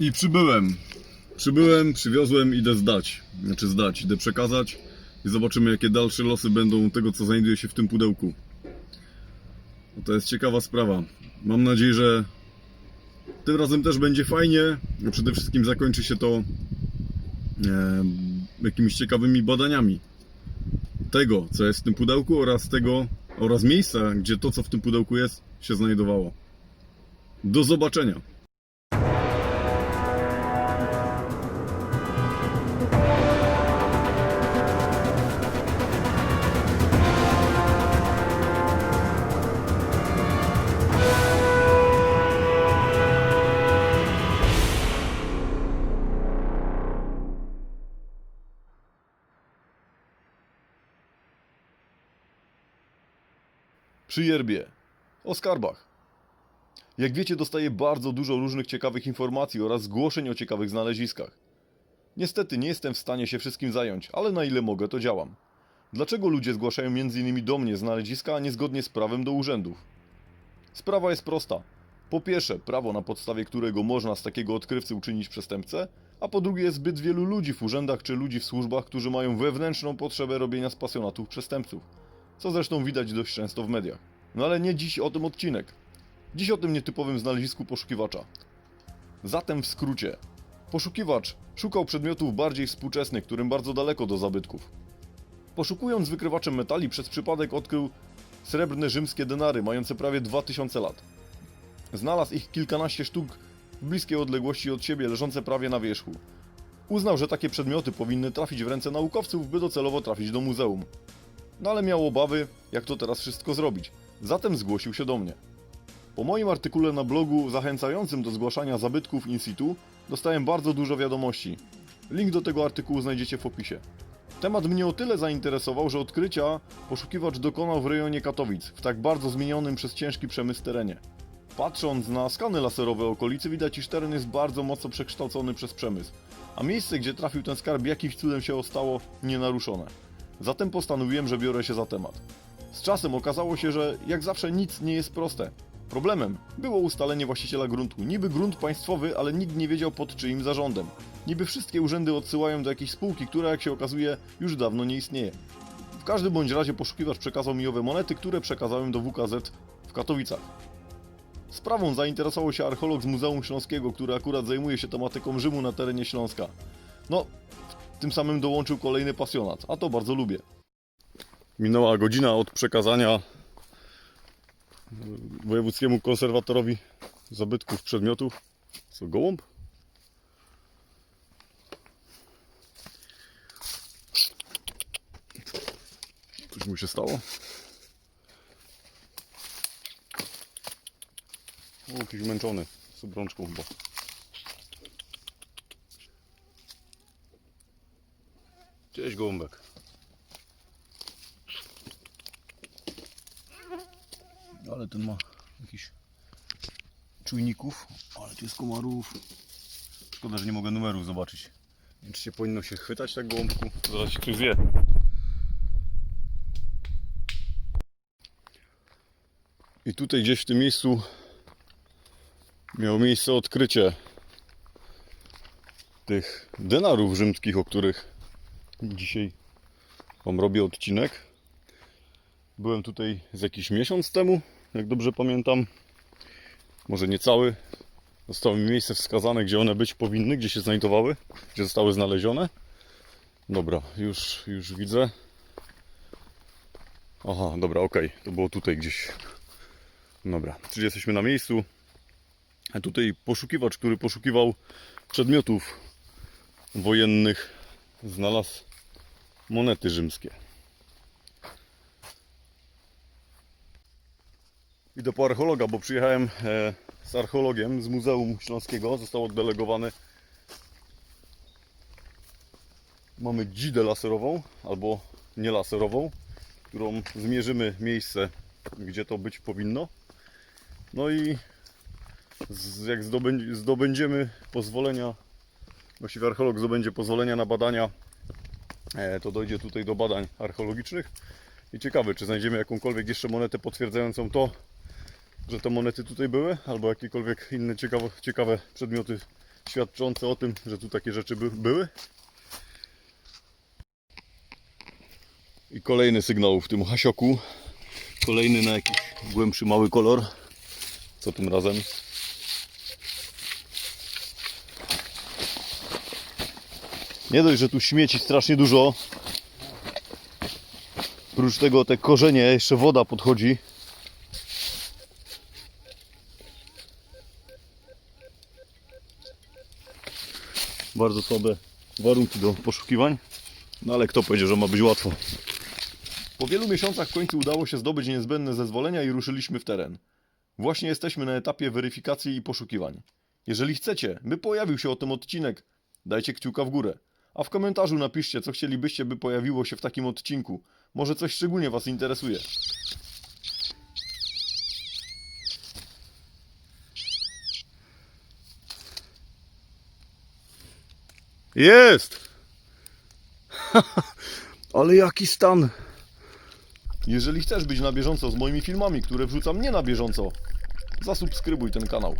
I przybyłem. Przybyłem, przywiozłem, idę zdać. Znaczy zdać, idę przekazać i zobaczymy jakie dalsze losy będą tego co znajduje się w tym pudełku. No to jest ciekawa sprawa. Mam nadzieję, że tym razem też będzie fajnie. Przede wszystkim zakończy się to e, jakimiś ciekawymi badaniami tego, co jest w tym pudełku oraz tego, oraz miejsca, gdzie to, co w tym pudełku jest, się znajdowało. Do zobaczenia. Przy yerbie. O skarbach. Jak wiecie, dostaję bardzo dużo różnych ciekawych informacji oraz zgłoszeń o ciekawych znaleziskach. Niestety nie jestem w stanie się wszystkim zająć, ale na ile mogę, to działam. Dlaczego ludzie zgłaszają m.in. do mnie znaleziska, a nie zgodnie z prawem do urzędów? Sprawa jest prosta. Po pierwsze, prawo na podstawie którego można z takiego odkrywcy uczynić przestępcę, a po drugie jest zbyt wielu ludzi w urzędach czy ludzi w służbach, którzy mają wewnętrzną potrzebę robienia z pasjonatów przestępców co zresztą widać dość często w mediach. No ale nie dziś o tym odcinek. Dziś o tym nietypowym znalezisku poszukiwacza. Zatem w skrócie. Poszukiwacz szukał przedmiotów bardziej współczesnych, którym bardzo daleko do zabytków. Poszukując wykrywaczem metali przez przypadek odkrył srebrne rzymskie denary mające prawie 2000 lat. Znalazł ich kilkanaście sztuk w bliskiej odległości od siebie, leżące prawie na wierzchu. Uznał, że takie przedmioty powinny trafić w ręce naukowców, by docelowo trafić do muzeum. No ale miał obawy, jak to teraz wszystko zrobić. Zatem zgłosił się do mnie. Po moim artykule na blogu zachęcającym do zgłaszania zabytków in situ dostałem bardzo dużo wiadomości. Link do tego artykułu znajdziecie w opisie. Temat mnie o tyle zainteresował, że odkrycia poszukiwacz dokonał w rejonie Katowic, w tak bardzo zmienionym przez ciężki przemysł terenie. Patrząc na skany laserowe okolicy widać, iż teren jest bardzo mocno przekształcony przez przemysł, a miejsce, gdzie trafił ten skarb jakimś cudem się ostało nienaruszone. Zatem postanowiłem, że biorę się za temat. Z czasem okazało się, że jak zawsze nic nie jest proste. Problemem było ustalenie właściciela gruntu. Niby grunt państwowy, ale nikt nie wiedział pod czyim zarządem. Niby wszystkie urzędy odsyłają do jakiejś spółki, która jak się okazuje już dawno nie istnieje. W każdym bądź razie poszukiwacz przekazał mi owe monety, które przekazałem do WKZ w Katowicach. Sprawą zainteresował się archeolog z Muzeum Śląskiego, który akurat zajmuje się tematyką Rzymu na terenie Śląska. No, tym samym dołączył kolejny pasjonat, a to bardzo lubię. Minęła godzina od przekazania wojewódzkiemu konserwatorowi zabytków przedmiotów. Co, gołąb? Coś mu się stało? O, jakiś męczony z obrączką chyba. Cześć gołąbek. Ale ten ma jakiś czujników, ale tu jest komarów. Szkoda, że nie mogę numerów zobaczyć. Nie się powinno się chwytać tak gołąbku. Zaraz się ktoś. I tutaj gdzieś w tym miejscu miało miejsce odkrycie tych denarów rzymskich, o których dzisiaj Wam robię odcinek. Byłem tutaj z jakiś miesiąc temu, jak dobrze pamiętam. Może nie cały. Zostało mi miejsce wskazane, gdzie one być powinny, gdzie się znajdowały, gdzie zostały znalezione. Dobra, już, już widzę. Aha, dobra, okej, to było tutaj gdzieś. Dobra, czyli jesteśmy na miejscu. A tutaj poszukiwacz, który poszukiwał przedmiotów wojennych, znalazł monety rzymskie. Idę po archeologa, bo przyjechałem e, z archeologiem z Muzeum Śląskiego. Został oddelegowany. Mamy dzidę laserową, albo nie laserową, którą zmierzymy miejsce, gdzie to być powinno. No i jak zdobędzie, zdobędziemy pozwolenia, właściwie archeolog zdobędzie pozwolenia na badania, to dojdzie tutaj do badań archeologicznych. I ciekawe, czy znajdziemy jakąkolwiek jeszcze monetę potwierdzającą to, że te monety tutaj były, albo jakiekolwiek inne ciekawe, ciekawe przedmioty świadczące o tym, że tu takie rzeczy by, były. I kolejny sygnał w tym hasioku. Kolejny na jakiś głębszy, mały kolor. Co tym razem? Nie dość, że tu śmieci strasznie dużo. Prócz tego te korzenie, jeszcze woda podchodzi. Bardzo słabe warunki do poszukiwań. No ale kto powiedział, że ma być łatwo? Po wielu miesiącach w końcu udało się zdobyć niezbędne zezwolenia i ruszyliśmy w teren. Właśnie jesteśmy na etapie weryfikacji i poszukiwań. Jeżeli chcecie, by pojawił się o tym odcinek, dajcie kciuka w górę. A w komentarzu napiszcie, co chcielibyście, by pojawiło się w takim odcinku. Może coś szczególnie Was interesuje. Jest! Ale jaki stan! Jeżeli chcesz być na bieżąco z moimi filmami, które wrzucam nie na bieżąco, zasubskrybuj ten kanał.